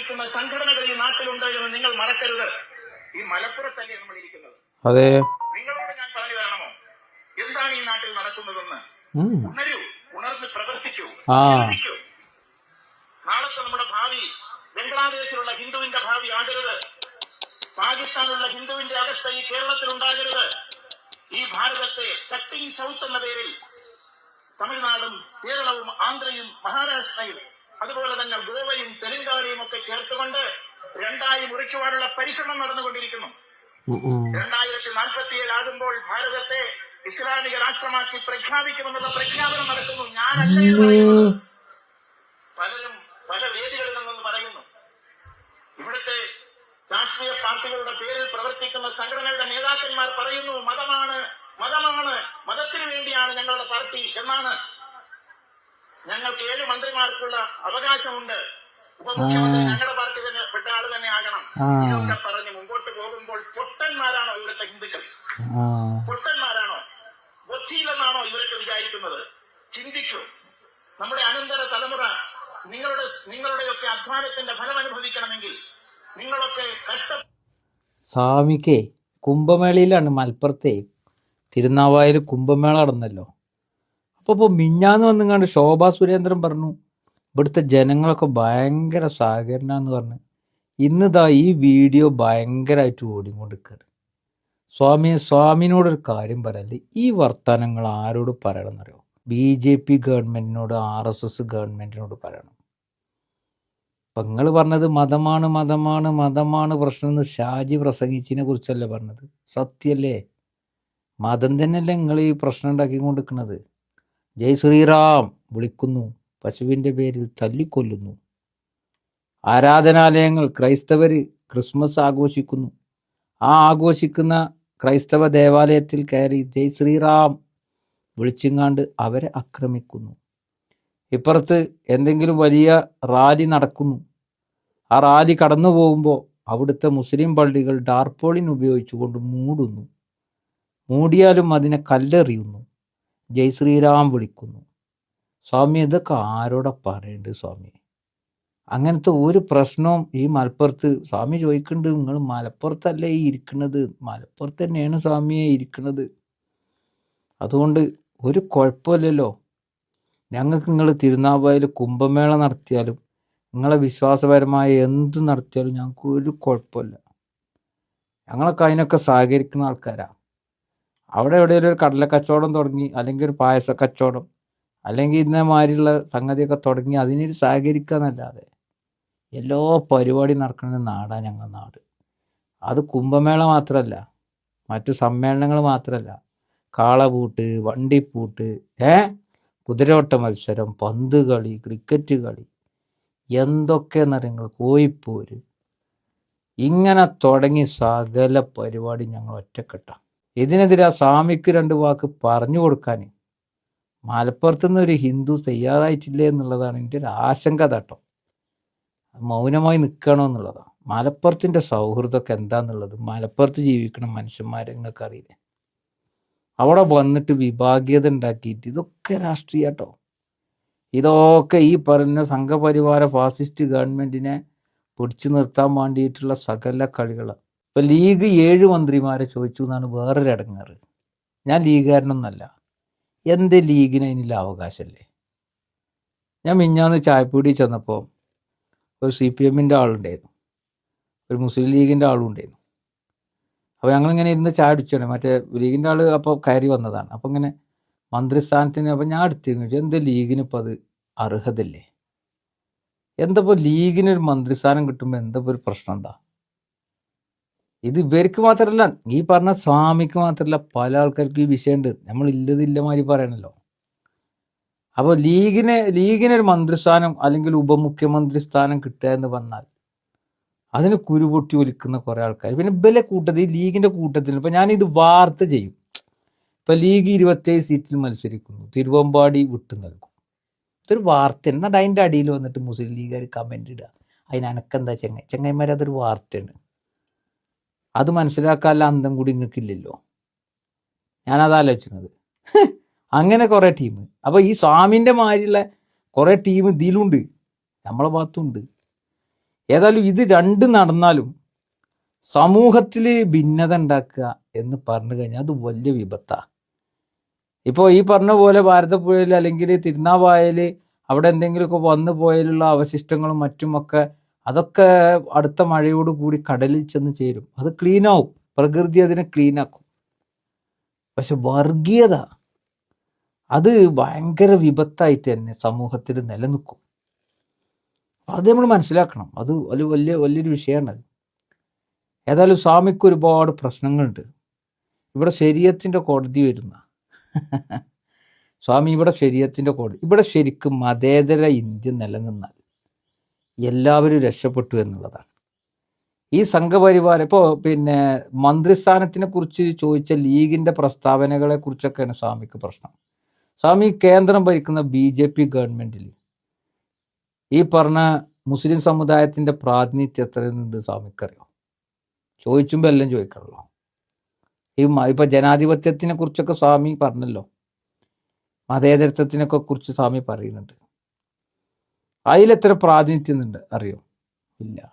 അനുഭവിക്കുന്ന സംഘടനകൾ ഈ നാട്ടിലുണ്ട് എന്ന് നിങ്ങൾ മറക്കരുത്. ഈ മലപ്പുറത്തല്ലേ നമ്മൾ ഇരിക്കുന്നത്? അതെ. നിങ്ങളോട് ഞാൻ പറഞ്ഞു തരണമോ? എന്താണ് ഈ നാട്ടിൽ നടക്കുന്നതെന്ന്. ഉണരൂ ഉണർന്ന് പ്രവർത്തിക്കൂ. ചിന്തിക്കൂ. നാളത്തെ നമ്മുടെ ഭാവി ബംഗ്ലാദേശിലുള്ള ഹിന്ദുവിന്റെ ഭാവി ആകരുത്. പാകിസ്ഥാനിലുള്ള ഹിന്ദുവിന്റെ അവസ്ഥ ഈ കേരളത്തിൽ ഉണ്ടാകരുത്. ഈ ഭാരതത്തെ കട്ടിംഗ് സൗത്ത് എന്ന പേരിൽ തമിഴ്നാടും കേരളവും ആന്ധ്രയും മഹാരാഷ്ട്രയും അതുപോലെ തന്നെ ഗോവയും തെലങ്കാനയും ഒക്കെ ചേർത്തുകൊണ്ട് രണ്ടായി മുറിക്കുവാനുള്ള പരിശ്രമം നടന്നുകൊണ്ടിരിക്കുന്നു. രണ്ടായിരത്തി നാൽപ്പത്തി ആകുമ്പോൾ ഭാരതത്തെ ഇസ്ലാമിക രാഷ്ട്രമാക്കി പ്രഖ്യാപിക്കുമെന്നുള്ള പ്രഖ്യാപനം നടക്കുന്നു ഞാനല്ല. പലരും പല വേദികളിൽ നിന്നും പറയുന്നു ഇവിടുത്തെ രാഷ്ട്രീയ പാർട്ടികളുടെ പേരിൽ പ്രവർത്തിക്കുന്ന സംഘടനയുടെ നേതാക്കന്മാർ പറയുന്നു മതമാണ് മതമാണ് മതത്തിനു വേണ്ടിയാണ് ഞങ്ങളുടെ പാർട്ടി എന്നാണ് ഞങ്ങൾക്ക് ഏഴ് മന്ത്രിമാർക്കുള്ള അവകാശമുണ്ട്. ഉപമുഖ്യമന്ത്രി ഞങ്ങളുടെ പാർട്ടി തന്നെ പെട്ട ആൾ തന്നെ ആകണം. ഇതൊക്കെ പറഞ്ഞ് മുമ്പോട്ട് പോകുമ്പോൾ പൊട്ടന്മാരാണോ ഇവിടുത്തെ ഹിന്ദുക്കൾ? പൊട്ടന്മാരാണോ? ബുദ്ധിയില്ലെന്നാണോ ഇവരൊക്കെ വിചാരിക്കുന്നത്? ചിന്തിക്കൂ. നമ്മുടെ അനന്തര തലമുറ നിങ്ങളുടെ നിങ്ങളുടെയൊക്കെ അധ്വാനത്തിന്റെ ഫലം അനുഭവിക്കണമെങ്കിൽ നിങ്ങളൊക്കെ കഷ്ട സ്വാമിക്കേ കുംഭമേളയിലാണ് മലപ്പുറത്തെ തിരുനാവായൂർ കുംഭമേള നടന്നല്ലോ. അപ്പോൾ ഇപ്പോൾ മിഞ്ഞാന്ന് വന്നുങ്ങാണ്ട് ശോഭാ സുരേന്ദ്രൻ പറഞ്ഞു ഇവിടുത്തെ ജനങ്ങളൊക്കെ ഭയങ്കര സഹകരണമെന്ന് പറഞ്ഞ്. ഇന്നിതാ ഈ വീഡിയോ ഭയങ്കരമായിട്ട് ഓടിക്കൊണ്ടിരിക്കുകയാണ് സ്വാമി സ്വാമിനോടൊരു കാര്യം പറയല്ലേ? ഈ വർത്തമാനങ്ങൾ ആരോട് പറയണമെന്നറിയോ? ബി ജെ പി ഗവൺമെന്റിനോട് ആർ എസ് എസ് ഗവൺമെന്റിനോട് പറയണം. അപ്പം നിങ്ങൾ പറഞ്ഞത് മതമാണ് മതമാണ് മതമാണ് പ്രശ്നം എന്ന് ഷാജി പ്രസംഗിച്ചതിനെ കുറിച്ചല്ലേ പറഞ്ഞത്? സത്യല്ലേ മതം തന്നെയല്ലേ നിങ്ങൾ ഈ പ്രശ്നം ഉണ്ടാക്കിക്കൊണ്ടിരിക്കുന്നത് ജയ് ശ്രീറാം വിളിക്കുന്നു. പശുവിന്റെ പേരിൽ തല്ലിക്കൊല്ലുന്നു. ആരാധനാലയങ്ങൾ ക്രൈസ്തവർ ക്രിസ്മസ് ആഘോഷിക്കുന്നു. ആ ആഘോഷിക്കുന്ന ക്രൈസ്തവ ദേവാലയത്തിൽ കയറി ജയ് ശ്രീറാം വിളിച്ചിങ്ങാണ്ട് അവരെ ആക്രമിക്കുന്നു. ഇപ്പുറത്ത് എന്തെങ്കിലും വലിയ റാലി നടക്കുന്നു. ആ റാലി കടന്നു പോകുമ്പോൾ അവിടുത്തെ മുസ്ലിം പള്ളികൾ ഡാർപോളിൻ ഉപയോഗിച്ചുകൊണ്ട് മൂടുന്നു. മൂടിയാലും അതിനെ കല്ലെറിയുന്നു. ജയ് ശ്രീരാം വിളിക്കുന്നു. സ്വാമി ഇതൊക്കെ ആരോടെ പറയണ്ട് സ്വാമി? അങ്ങനത്തെ ഒരു പ്രശ്നവും ഈ മലപ്പുറത്ത് സ്വാമി ചോദിക്കുന്നുണ്ട് നിങ്ങൾ മലപ്പുറത്തല്ലേ ഈ ഇരിക്കുന്നത് മലപ്പുറത്ത് തന്നെയാണ് സ്വാമിയെ ഇരിക്കുന്നത് അതുകൊണ്ട് ഒരു കുഴപ്പമില്ലല്ലോ. ഞങ്ങൾക്ക് നിങ്ങൾ തിരുനാവായിൽ കുംഭമേള നടത്തിയാലും നിങ്ങളെ വിശ്വാസപരമായ എന്ത് നടത്തിയാലും ഞങ്ങൾക്ക് ഒരു കുഴപ്പമില്ല. ഞങ്ങളൊക്കെ അതിനൊക്കെ സഹകരിക്കുന്ന ആൾക്കാരാണ് അവിടെ എവിടെയെങ്കിലും ഒരു കടല കച്ചവടം തുടങ്ങി അല്ലെങ്കിൽ ഒരു പായസ കച്ചവടം അല്ലെങ്കിൽ ഇന്നമാതിരിയുള്ള സംഗതിയൊക്കെ തുടങ്ങി അതിനൊരു സഹകരിക്കുക എന്നല്ലാതെ എല്ലാ പരിപാടി നടക്കുന്ന നാടാണ് ഞങ്ങളുടെ നാട്. അത് കുംഭമേള മാത്രമല്ല മറ്റു സമ്മേളനങ്ങൾ മാത്രമല്ല. കാളപൂട്ട് വണ്ടിപ്പൂട്ട് ഏ? കുതിരോട്ട മത്സരം പന്ത് കളി ക്രിക്കറ്റ് കളി എന്തൊക്കെയെന്നറിയങ്ങൾ കോയിപ്പോര് ഇങ്ങനെ തുടങ്ങി സകല പരിപാടി ഞങ്ങൾ ഒറ്റക്കെട്ട. ഇതിനെതിരെ ആ സ്വാമിക്ക് രണ്ട് വാക്ക് പറഞ്ഞു കൊടുക്കാൻ. മലപ്പുറത്ത് നിന്ന് ഒരു ഹിന്ദു തയ്യാറായിട്ടില്ലേ എന്നുള്ളതാണ് എന്റെ ഒരു ആശങ്ക തട്ടോ. മൗനമായി നിൽക്കണോ എന്നുള്ളതാണ് മലപ്പുറത്തിന്റെ സൗഹൃദമൊക്കെ എന്താന്നുള്ളത് മലപ്പുറത്ത് ജീവിക്കണ മനുഷ്യന്മാരെ നിങ്ങൾക്ക് അറിയില്ലേ അവിടെ വന്നിട്ട് വിഭാഗീയത ഉണ്ടാക്കിയിട്ട് ഇതൊക്കെ രാഷ്ട്രീയ കേട്ടോ ഇതൊക്കെ ഈ പറഞ്ഞ സംഘപരിവാര ഫാസിസ്റ്റ് ഗവൺമെന്റിനെ പിടിച്ചു നിർത്താൻ വേണ്ടിയിട്ടുള്ള സകല കളികളാണ് ഇപ്പൊ ലീഗ് ഏഴ് മന്ത്രിമാരെ ചോദിച്ചു എന്നാണ് വേറൊരു അടങ്ങാറ്. ഞാൻ ലീഗുകാരനൊന്നല്ല. എന്ത് ലീഗിന് അതിനുള്ള അവകാശമല്ലേ ഞാൻ മിഞ്ഞാന്ന് ചായപ്പൊടി ചെന്നപ്പോൾ ഒരു സി പി എമ്മിന്റെ ആളുണ്ടായിരുന്നു. ഒരു മുസ്ലിം ലീഗിന്റെ ആളും ഉണ്ടായിരുന്നു അപ്പോൾ ഞങ്ങളിങ്ങനെ ഇരുന്ന് ചായ അടിച്ചാണ് മറ്റേ ലീഗിന്റെ ആൾ അപ്പോൾ കയറി വന്നതാണ്. അപ്പോൾ ഇങ്ങനെ മന്ത്രിസ്ഥാനത്തിന് അപ്പോൾ ഞാൻ അടുത്തിരുന്നു. എന്ത് ലീഗിന് ഇപ്പോൾ അത് അർഹതല്ലേ എന്തപ്പോൾ ലീഗിനൊരു മന്ത്രിസ്ഥാനം കിട്ടുമ്പോൾ എന്തപ്പോൾ ഒരു പ്രശ്നം എന്താ? ഇത് ഇവർക്ക് മാത്രമല്ല ഈ പറഞ്ഞ സ്വാമിക്ക് മാത്രമല്ല പല ആൾക്കാർക്കും ഈ വിഷയമുണ്ട് നമ്മൾ ഇല്ലതില്ല മാതിരി പറയണല്ലോ. അപ്പോൾ ലീഗിന് ഒരു മന്ത്രിസ്ഥാനം അല്ലെങ്കിൽ ഉപമുഖ്യമന്ത്രി സ്ഥാനം കിട്ടുക എന്ന് പറഞ്ഞാൽ അതിന് കുരുപൊട്ടി ഒലിക്കുന്ന കുറേ ആൾക്കാർ പിന്നെ ഇവലെ കൂട്ടത്തിൽ ഈ ലീഗിന്റെ കൂട്ടത്തിൽ ഇപ്പൊ ഞാനിത് വാർത്ത ചെയ്യും. ഇപ്പൊ ലീഗ് ഇരുപത്തേഴ് സീറ്റിൽ മത്സരിക്കുന്നു തിരുവമ്പാടി വിട്ടു നൽകും. ഇതൊരു വാർത്ത. എന്നിട്ട് അതിന്റെ അടിയിൽ വന്നിട്ട് മുസ്ലിം ലീഗുകാർ കമന്റ് ഇടുക. അതിന് ചെങ്ങ ചെങ്ങന്മാർ അതൊരു വാർത്തയാണ്. അത് മനസ്സിലാക്കാനുള്ള അന്തം കൂടി നിങ്ങൾക്കില്ലല്ലോ ഞാനത് ആലോചിക്കുന്നത് അങ്ങനെ കുറേ ടീം അപ്പോൾ ഈ സ്വാമിന്റെ മാതിരിയുള്ള കുറേ ടീം ഇതിലുണ്ട്. നമ്മളെ ഭാഗത്തുണ്ട്. ഏതായാലും ഇത് രണ്ട് നടന്നാലും സമൂഹത്തിൽ ഭിന്നത ഉണ്ടാക്കുക എന്ന് പറഞ്ഞു കഴിഞ്ഞാൽ അത് വലിയ വിപത്താണ് ഇപ്പോൾ ഈ പറഞ്ഞ പോലെ ഭാരതപ്പുഴയിൽ അല്ലെങ്കിൽ തിരുനാവായൽ അവിടെ എന്തെങ്കിലുമൊക്കെ വന്നു പോയാലുള്ള അവശിഷ്ടങ്ങളും മറ്റുമൊക്കെ അതൊക്കെ അടുത്ത മഴയോട് കൂടി കടലിൽ ചെന്ന് ചേരും. അത് ക്ലീനാവും പ്രകൃതി അതിനെ ക്ലീനാക്കും പക്ഷെ വർഗീയത അത് ഭയങ്കര വിപത്തായിട്ട് തന്നെ സമൂഹത്തിൽ നിലനിൽക്കും. അത് നമ്മൾ മനസ്സിലാക്കണം. അത് വലിയ വലിയ വലിയൊരു വിഷയമാണ് അത്. ഏതായാലും സ്വാമിക്ക് ഒരുപാട് പ്രശ്നങ്ങളുണ്ട്. ഇവിടെ ശരീരത്തിന്റെ കോടതി വരുന്ന. സ്വാമി ഇവിടെ ശരീരത്തിന്റെ കോടതി. ഇവിടെ ശരിക്കും മതേതര ഇന്ത്യ നിലനിന്നാൽ എല്ലാവരും രക്ഷപ്പെട്ടു എന്നുള്ളതാണ്. ഈ സംഘപരിവാരം ഇപ്പോൾ പിന്നെ മന്ത്രിസ്ഥാനത്തിനെ കുറിച്ച് ചോദിച്ച ലീഗിന്റെ പ്രസ്താവനകളെ കുറിച്ചൊക്കെയാണ് സ്വാമിക്ക് പ്രശ്നം. സ്വാമി കേന്ദ്രം ഭരിക്കുന്ന ബി ജെ പി ഗവൺമെന്റിൽ ഈ പറഞ്ഞ മുസ്ലിം സമുദായത്തിന്റെ പ്രാതിനിധ്യം എത്രയുണ്ട് സ്വാമിക്കറിയോ? ചോദിച്ചുമ്പോൾ എല്ലാം ചോദിക്കണല്ലോ ഈ ഇപ്പം ജനാധിപത്യത്തിനെ കുറിച്ചൊക്കെ സ്വാമി പറഞ്ഞല്ലോ. മതേതരത്വത്തിനൊക്കെ കുറിച്ച് സ്വാമി പറയുന്നുണ്ട്. അതിലെത്ര പ്രാതിനിധ്യം ഉണ്ട് അറിയോ? ഇല്ല.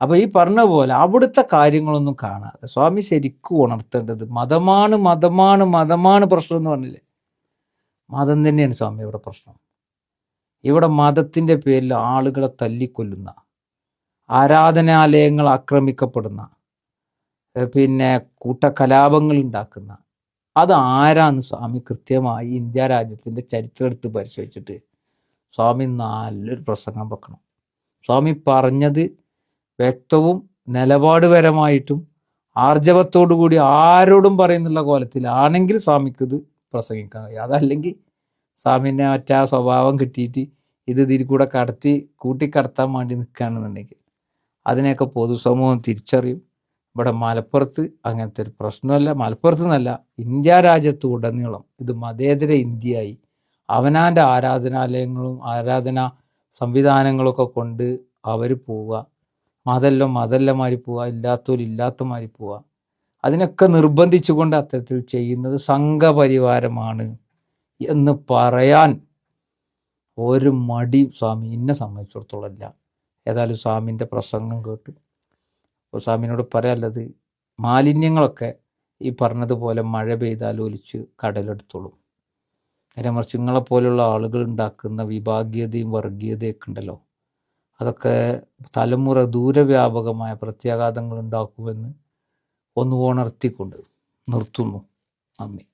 അപ്പൊ ഈ പറഞ്ഞ പോലെ അവിടുത്തെ കാര്യങ്ങളൊന്നും കാണാതെ സ്വാമി ശരിക്കും ഉണർത്തേണ്ടത് മതമാണ് മതമാണ് മതമാണ് പ്രശ്നം എന്ന് പറഞ്ഞില്ലേ? മതം തന്നെയാണ് സ്വാമി ഇവിടെ പ്രശ്നം. ഇവിടെ മതത്തിന്റെ പേരിൽ ആളുകളെ തല്ലിക്കൊല്ലുന്ന ആരാധനാലയങ്ങൾ ആക്രമിക്കപ്പെടുന്ന പിന്നെ കൂട്ടകലാപങ്ങൾ ഉണ്ടാക്കുന്ന അത് ആരാന്ന് സ്വാമി കൃത്യമായി ഇന്ത്യ രാജ്യത്തിന്റെ ചരിത്രം എടുത്ത് പരിശോധിച്ചിട്ട് സ്വാമി നല്ലൊരു പ്രസംഗം വെക്കണം. സ്വാമി പറഞ്ഞത് വ്യക്തവും നിലപാടുപരമായിട്ടും ആർജവത്തോടു കൂടി ആരോടും പറയുന്നുള്ള കോലത്തിലാണെങ്കിൽ സ്വാമിക്കിത് പ്രസംഗിക്കാൻ കഴിയും. അതല്ലെങ്കിൽ സ്വാമിന്റെ മറ്റാ സ്വഭാവം കിട്ടിയിട്ട് ഇത് ഇതിൽ കൂടെ കടത്തി കൂട്ടിക്കടത്താൻ വേണ്ടി നിൽക്കുകയാണെന്നുണ്ടെങ്കിൽ അതിനെയൊക്കെ പൊതുസമൂഹം തിരിച്ചറിയും. ഇവിടെ മലപ്പുറത്ത് അങ്ങനത്തെ ഒരു പ്രശ്നമല്ല. മലപ്പുറത്ത് നിന്നല്ല ഇന്ത്യ രാജ്യത്ത് ഉടനീളം ഇത് മതേതര ഇന്ത്യയായി അവനാന്റെ ആരാധനാലയങ്ങളും ആരാധനാ സംവിധാനങ്ങളൊക്കെ കൊണ്ട് അവർ പോവുക. മതല്ലോ മതല്ല മാറി പോവുക ഇല്ലാത്തവർ ഇല്ലാത്ത മാറി പോവുക. അതിനൊക്കെ നിർബന്ധിച്ചുകൊണ്ട് അത്തരത്തിൽ ചെയ്യുന്നത് സംഘപരിവാരമാണ് എന്ന് പറയാൻ ഒരു മടി സ്വാമി എന്നെ സംബന്ധിച്ചിടത്തോളം ഇല്ല ഏതായാലും സ്വാമിന്റെ പ്രസംഗം കേട്ടു. അപ്പോൾ സ്വാമിനോട് പറയാനുള്ളത് മാലിന്യങ്ങളൊക്കെ ഈ പറഞ്ഞതുപോലെ മഴ പെയ്താൽ ഒലിച്ച് കടലെടുത്തോളും. നേരെ നിങ്ങളെപ്പോലുള്ള ആളുകൾ ഉണ്ടാക്കുന്ന വിഭാഗീയതയും വർഗീയതയൊക്കെ ഉണ്ടല്ലോ. അതൊക്കെ തലമുറ ദൂരവ്യാപകമായ പ്രത്യാഘാതങ്ങൾ ഉണ്ടാക്കുമെന്ന് ഒന്ന് ഉണർത്തിക്കൊണ്ട് നിർത്തുന്നു. നന്ദി.